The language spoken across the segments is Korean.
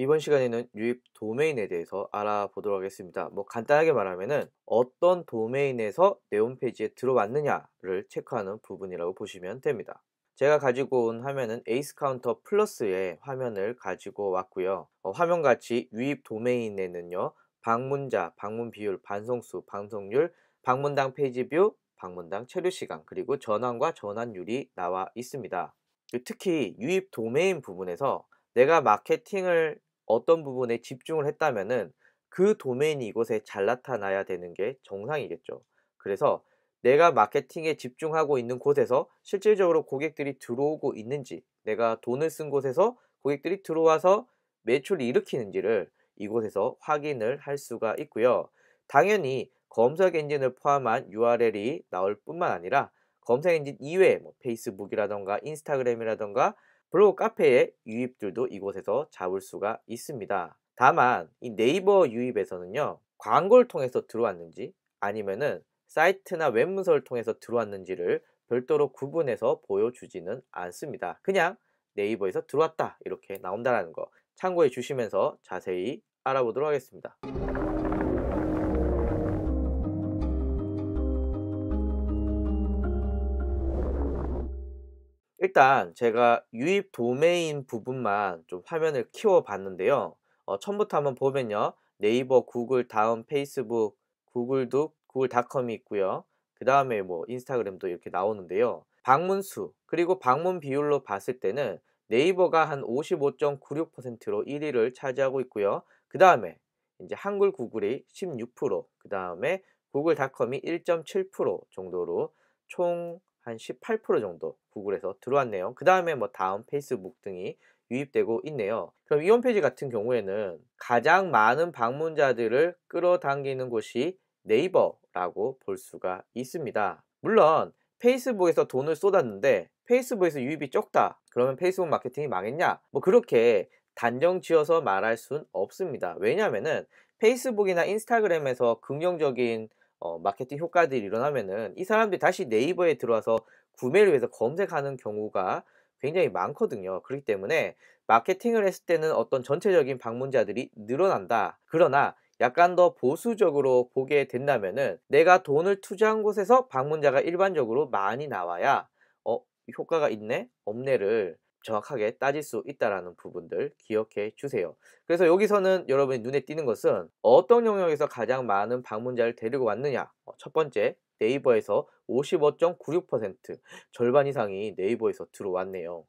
이번 시간에는 유입 도메인에 대해서 알아보도록 하겠습니다. 뭐 간단하게 말하면은 어떤 도메인에서 내 홈페이지에 들어왔느냐를 체크하는 부분이라고 보시면 됩니다. 제가 가지고 온 화면은 에이스 카운터 플러스의 화면을 가지고 왔고요. 어, 화면같이 유입 도메인에는요. 방문자, 방문 비율, 반송수, 방송률, 방문당 페이지 뷰, 방문당 체류 시간, 그리고 전환과 전환율이 나와 있습니다. 특히 유입 도메인 부분에서 내가 마케팅을 어떤 부분에 집중을 했다면은 그 도메인이 이곳에 잘 나타나야 되는 게 정상이겠죠. 그래서 내가 마케팅에 집중하고 있는 곳에서 실질적으로 고객들이 들어오고 있는지, 내가 돈을 쓴 곳에서 고객들이 들어와서 매출을 일으키는지를 이곳에서 확인을 할 수가 있고요. 당연히 검색 엔진을 포함한 URL이 나올 뿐만 아니라 검색 엔진 이외에 뭐 페이스북이라던가 인스타그램이라던가 블로그 카페의 유입들도 이곳에서 잡을 수가 있습니다. 다만 이 네이버 유입에서는요. 광고를 통해서 들어왔는지 아니면은 사이트나 웹문서를 통해서 들어왔는지를 별도로 구분해서 보여주지는 않습니다. 그냥 네이버에서 들어왔다 이렇게 나온다는 거 참고해 주시면서 자세히 알아보도록 하겠습니다. 일단 제가 유입 도메인 부분만 좀 화면을 키워 봤는데요. 어, 처음부터 한번 보면요. 네이버, 구글, 다음 페이스북, 구글도 구글닷컴이 있고요. 그 다음에 뭐 인스타그램도 이렇게 나오는데요. 방문 수 그리고 방문 비율로 봤을 때는 네이버가 한 55.96%로 1위를 차지하고 있고요. 그 다음에 이제 한글 구글이 16%, 그 다음에 구글닷컴이 1.7% 정도로 총 한 18% 정도 구글에서 들어왔네요. 그 다음에 뭐 다음 페이스북 등이 유입되고 있네요. 그럼 이 홈페이지 같은 경우에는 가장 많은 방문자들을 끌어당기는 곳이 네이버라고 볼 수가 있습니다. 물론 페이스북에서 돈을 쏟았는데 페이스북에서 유입이 적다. 그러면 페이스북 마케팅이 망했냐? 뭐 그렇게 단정 지어서 말할 순 없습니다. 왜냐하면은 페이스북이나 인스타그램에서 긍정적인 어, 마케팅 효과들이 일어나면은 이 사람들이 다시 네이버에 들어와서 구매를 위해서 검색하는 경우가 굉장히 많거든요. 그렇기 때문에 마케팅을 했을 때는 어떤 전체적인 방문자들이 늘어난다. 그러나 약간 더 보수적으로 보게 된다면은 내가 돈을 투자한 곳에서 방문자가 일반적으로 많이 나와야 어 효과가 있네 없네를 정확하게 따질 수 있다라는 부분들 기억해 주세요. 그래서 여기서는 여러분이 눈에 띄는 것은 어떤 영역에서 가장 많은 방문자를 데리고 왔느냐. 어, 첫 번째, 네이버에서 55.96% 절반 이상이 네이버에서 들어왔네요.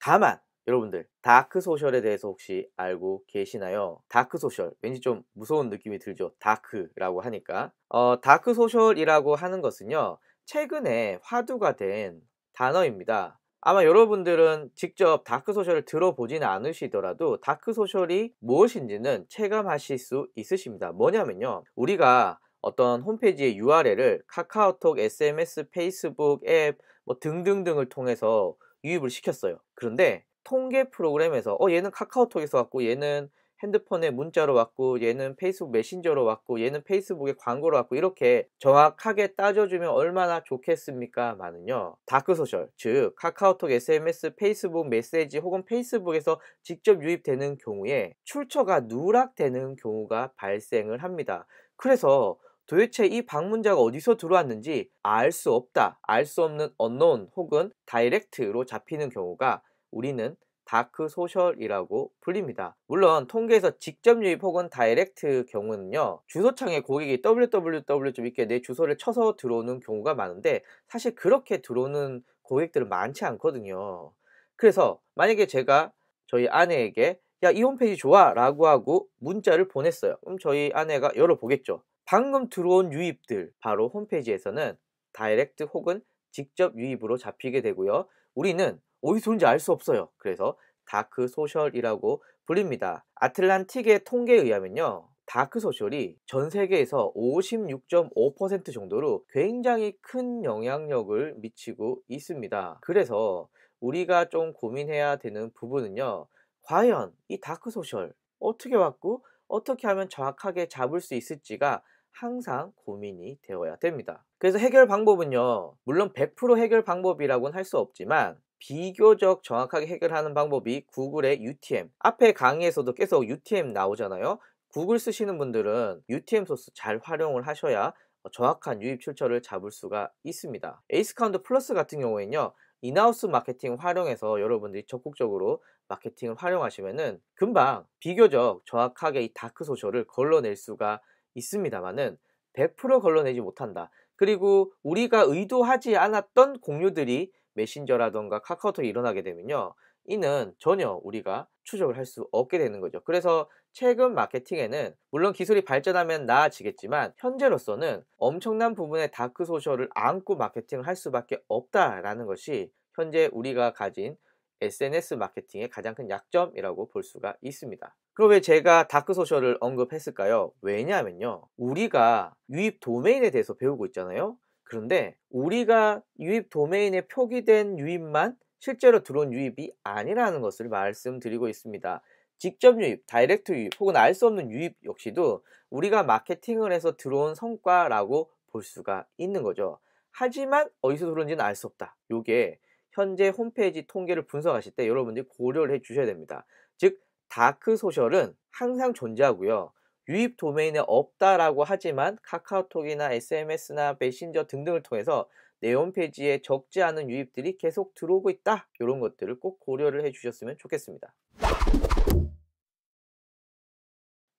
다만 여러분들 다크 소셜에 대해서 혹시 알고 계시나요? 다크 소셜 왠지 좀 무서운 느낌이 들죠. 다크라고 하니까 어, 다크 소셜이라고 하는 것은요 최근에 화두가 된 단어입니다. 아마 여러분들은 직접 다크소셜을 들어보지는 않으시더라도 다크소셜이 무엇인지는 체감하실 수 있으십니다. 뭐냐면요. 우리가 어떤 홈페이지의 URL을 카카오톡, SMS, 페이스북, 앱 뭐 등등등을 통해서 유입을 시켰어요. 그런데 통계 프로그램에서 어 얘는 카카오톡에서 왔고 얘는 핸드폰에 문자로 왔고 얘는 페이스북 메신저로 왔고 얘는 페이스북에 광고로 왔고 이렇게 정확하게 따져주면 얼마나 좋겠습니까? 많은요. 다크소셜, 즉 카카오톡, SMS, 페이스북 메시지 혹은 페이스북에서 직접 유입되는 경우에 출처가 누락되는 경우가 발생을 합니다. 그래서 도대체 이 방문자가 어디서 들어왔는지 알 수 없다, 알 수 없는 언노운 혹은 다이렉트로 잡히는 경우가 우리는 다크 소셜이라고 불립니다. 물론 통계에서 직접 유입 혹은 다이렉트 경우는요. 주소창에 고객이 www 좀 이렇게 내 주소를 쳐서 들어오는 경우가 많은데 사실 그렇게 들어오는 고객들은 많지 않거든요. 그래서 만약에 제가 저희 아내에게 야 이 홈페이지 좋아 라고 하고 문자를 보냈어요. 그럼 저희 아내가 열어보겠죠. 방금 들어온 유입들 바로 홈페이지에서는 다이렉트 혹은 직접 유입으로 잡히게 되고요. 우리는 어디서 온지 알 수 없어요. 그래서 다크 소셜이라고 불립니다. 아틀란틱의 통계에 의하면요. 다크 소셜이 전 세계에서 56.5% 정도로 굉장히 큰 영향력을 미치고 있습니다. 그래서 우리가 좀 고민해야 되는 부분은요. 과연 이 다크 소셜 어떻게 왔고 어떻게 하면 정확하게 잡을 수 있을지가 항상 고민이 되어야 됩니다. 그래서 해결 방법은요, 물론 100% 해결 방법이라고는 할 수 없지만 비교적 정확하게 해결하는 방법이 구글의 UTM. 앞에 강의에서도 계속 UTM 나오잖아요. 구글 쓰시는 분들은 UTM 소스 잘 활용을 하셔야 정확한 유입 출처를 잡을 수가 있습니다. 에이스 카운트 플러스 같은 경우에는요. 인하우스 마케팅 활용해서 여러분들이 적극적으로 마케팅을 활용하시면은 금방 비교적 정확하게 이 다크 소셜을 걸러낼 수가 있습니다만은 100% 걸러내지 못한다. 그리고 우리가 의도하지 않았던 공유들이 메신저라던가 카카오톡에 일어나게 되면요. 이는 전혀 우리가 추적을 할 수 없게 되는 거죠. 그래서 최근 마케팅에는 물론 기술이 발전하면 나아지겠지만 현재로서는 엄청난 부분의 다크 소셜을 안고 마케팅을 할 수밖에 없다라는 것이 현재 우리가 가진 SNS 마케팅의 가장 큰 약점이라고 볼 수가 있습니다. 그럼 왜 제가 다크소셜을 언급했을까요? 왜냐하면요. 우리가 유입 도메인에 대해서 배우고 있잖아요. 그런데 우리가 유입 도메인에 표기된 유입만 실제로 들어온 유입이 아니라는 것을 말씀드리고 있습니다. 직접 유입, 다이렉트 유입 혹은 알 수 없는 유입 역시도 우리가 마케팅을 해서 들어온 성과라고 볼 수가 있는 거죠. 하지만 어디서 들어온지는 알 수 없다. 요게 현재 홈페이지 통계를 분석하실 때 여러분들이 고려를 해 주셔야 됩니다. 즉 다크 소셜은 항상 존재하고요. 유입 도메인에 없다라고 하지만 카카오톡이나 SMS나 메신저 등등을 통해서 내 홈페이지에 적지 않은 유입들이 계속 들어오고 있다. 이런 것들을 꼭 고려를 해 주셨으면 좋겠습니다.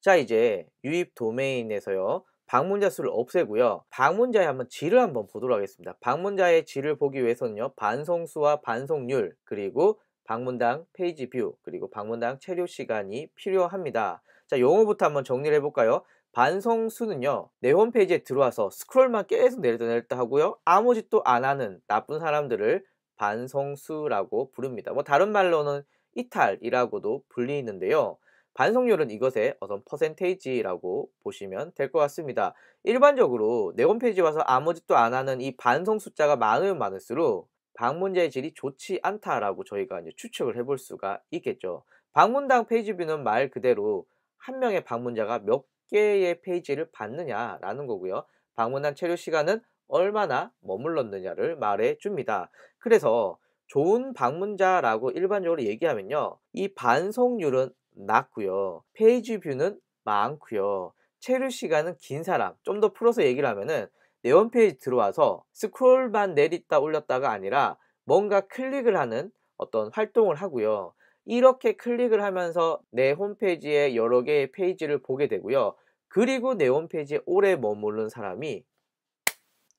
자 이제 유입 도메인에서요. 방문자 수를 없애고요. 방문자의 한번 질을 한번 보도록 하겠습니다. 방문자의 질을 보기 위해서는요. 반송수와 반송률 그리고 방문당 페이지 뷰 그리고 방문당 체류 시간이 필요합니다. 자 용어부터 한번 정리를 해볼까요? 반송수는요 내 홈페이지에 들어와서 스크롤만 계속 내리다 내렸다 하고요 아무 짓도 안 하는 나쁜 사람들을 반송수라고 부릅니다. 뭐 다른 말로는 이탈이라고도 불리는데요. 반송률은 이것의 어떤 퍼센테이지라고 보시면 될 것 같습니다. 일반적으로 내 홈페이지 와서 아무 짓도 안 하는 이 반송 숫자가 많으면 많을수록 방문자의 질이 좋지 않다라고 저희가 이제 추측을 해볼 수가 있겠죠. 방문당 페이지 뷰는 말 그대로 한 명의 방문자가 몇 개의 페이지를 받느냐라는 거고요. 방문한 체류 시간은 얼마나 머물렀느냐를 말해 줍니다. 그래서 좋은 방문자라고 일반적으로 얘기하면요. 이 반송률은 낮고요. 페이지 뷰는 많고요. 체류 시간은 긴 사람. 좀 더 풀어서 얘기를 하면은 내 홈페이지 들어와서 스크롤만 내리다 올렸다가 아니라 뭔가 클릭을 하는 어떤 활동을 하고요. 이렇게 클릭을 하면서 내 홈페이지에 여러 개의 페이지를 보게 되고요. 그리고 내 홈페이지에 오래 머무른 사람이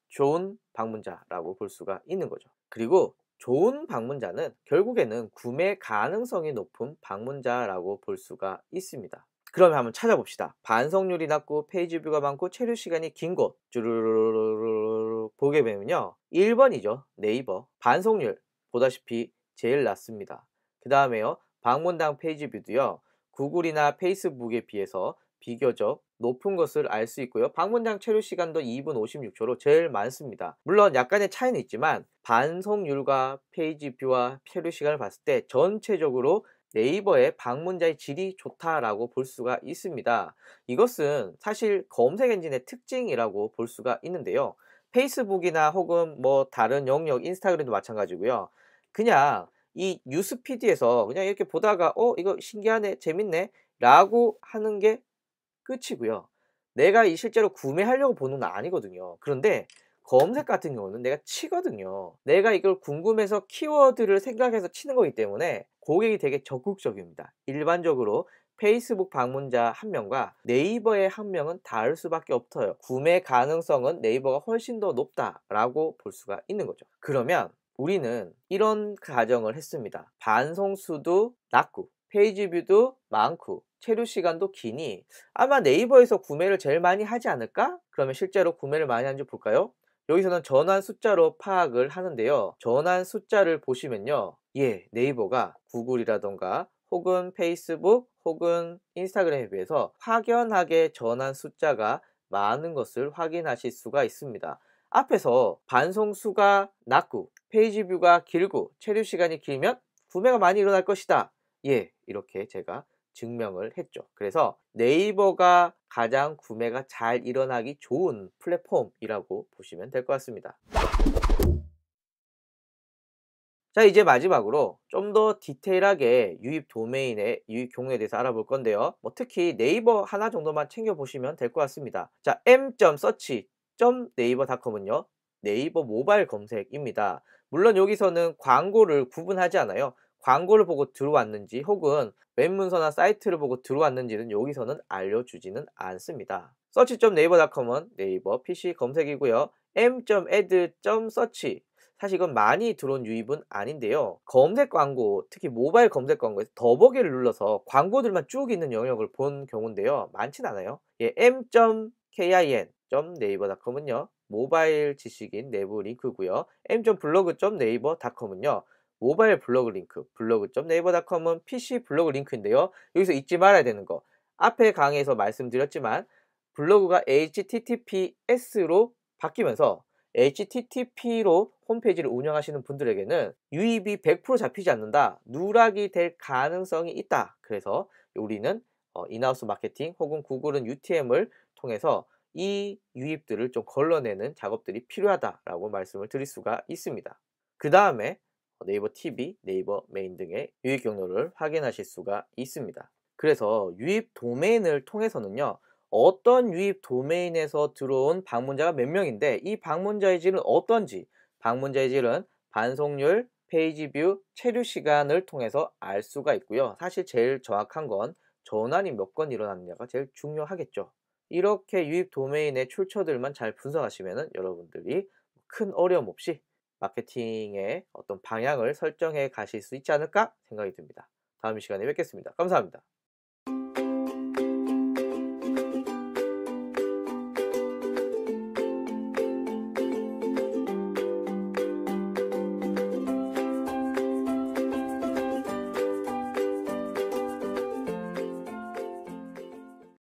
좋은 방문자라고 볼 수가 있는 거죠. 그리고 좋은 방문자는 결국에는 구매 가능성이 높은 방문자라고 볼 수가 있습니다. 그러면 한번 찾아봅시다. 반성률이 낮고 페이지 뷰가 많고 체류 시간이 긴곳 쭈르르르르 보게 되면요. 1번이죠. 네이버. 반성률 보다시피 제일 낮습니다. 그 다음에요. 방문당 페이지 뷰도요. 구글이나 페이스북에 비해서 비교적 높은 것을 알 수 있고요. 방문장 체류 시간도 2분 56초로 제일 많습니다. 물론 약간의 차이는 있지만 반송률과 페이지 뷰와 체류 시간을 봤을 때 전체적으로 네이버의 방문자의 질이 좋다라고 볼 수가 있습니다. 이것은 사실 검색 엔진의 특징이라고 볼 수가 있는데요. 페이스북이나 혹은 뭐 다른 영역 인스타그램도 마찬가지고요. 그냥 이 뉴스피드에서 그냥 이렇게 보다가 어 이거 신기하네 재밌네 라고 하는 게 끝이고요. 내가 이 실제로 구매하려고 보는 건 아니거든요. 그런데 검색 같은 경우는 내가 치거든요. 내가 이걸 궁금해서 키워드를 생각해서 치는 거기 때문에 고객이 되게 적극적입니다. 일반적으로 페이스북 방문자 한 명과 네이버의 한 명은 다를 수밖에 없어요. 구매 가능성은 네이버가 훨씬 더 높다라고 볼 수가 있는 거죠. 그러면 우리는 이런 가정을 했습니다. 반송수도 낮고 페이지 뷰도 많고 체류 시간도 기니 아마 네이버에서 구매를 제일 많이 하지 않을까? 그러면 실제로 구매를 많이 하는지 볼까요? 여기서는 전환 숫자로 파악을 하는데요. 전환 숫자를 보시면요. 예, 네이버가 구글이라던가 혹은 페이스북 혹은 인스타그램에 비해서 확연하게 전환 숫자가 많은 것을 확인하실 수가 있습니다. 앞에서 반송수가 낮고 페이지 뷰가 길고 체류 시간이 길면 구매가 많이 일어날 것이다. 예, 이렇게 제가 증명을 했죠. 그래서 네이버가 가장 구매가 잘 일어나기 좋은 플랫폼이라고 보시면 될 것 같습니다. 자 이제 마지막으로 좀 더 디테일하게 유입 도메인의 유입 경로에 대해서 알아볼 건데요. 뭐 특히 네이버 하나 정도만 챙겨보시면 될 것 같습니다. 자 m.search.naver.com은요. 네이버 모바일 검색입니다. 물론 여기서는 광고를 구분하지 않아요. 광고를 보고 들어왔는지 혹은 웹문서나 사이트를 보고 들어왔는지는 여기서는 알려주지는 않습니다. search.naver.com은 네이버 PC 검색이고요. m.add.search 사실 이건 많이 들어온 유입은 아닌데요. 검색 광고, 특히 모바일 검색 광고에서 더보기를 눌러서 광고들만 쭉 있는 영역을 본 경우인데요. 많진 않아요. 예, m.kin.naver.com은요. 모바일 지식인 내부 링크고요. m.blog.naver.com은요. 모바일 블로그 링크, 블로그.naver.com은 PC 블로그 링크인데요. 여기서 잊지 말아야 되는 거. 앞에 강의에서 말씀드렸지만 블로그가 HTTPS로 바뀌면서 HTTP로 홈페이지를 운영하시는 분들에게는 유입이 100% 잡히지 않는다. 누락이 될 가능성이 있다. 그래서 우리는 어, 인하우스 마케팅 혹은 구글은 UTM을 통해서 이 유입들을 좀 걸러내는 작업들이 필요하다라고 말씀을 드릴 수가 있습니다. 그 다음에 네이버 TV, 네이버 메인 등의 유입 경로를 확인하실 수가 있습니다. 그래서 유입 도메인을 통해서는요. 어떤 유입 도메인에서 들어온 방문자가 몇 명인데 이 방문자의 질은 어떤지 방문자의 질은 반송률, 페이지 뷰, 체류 시간을 통해서 알 수가 있고요. 사실 제일 정확한 건 전환이 몇 건 일어났느냐가 제일 중요하겠죠. 이렇게 유입 도메인의 출처들만 잘 분석하시면 여러분들이 큰 어려움 없이 마케팅의 어떤 방향을 설정해 가실 수 있지 않을까 생각이 듭니다. 다음 시간에 뵙겠습니다. 감사합니다.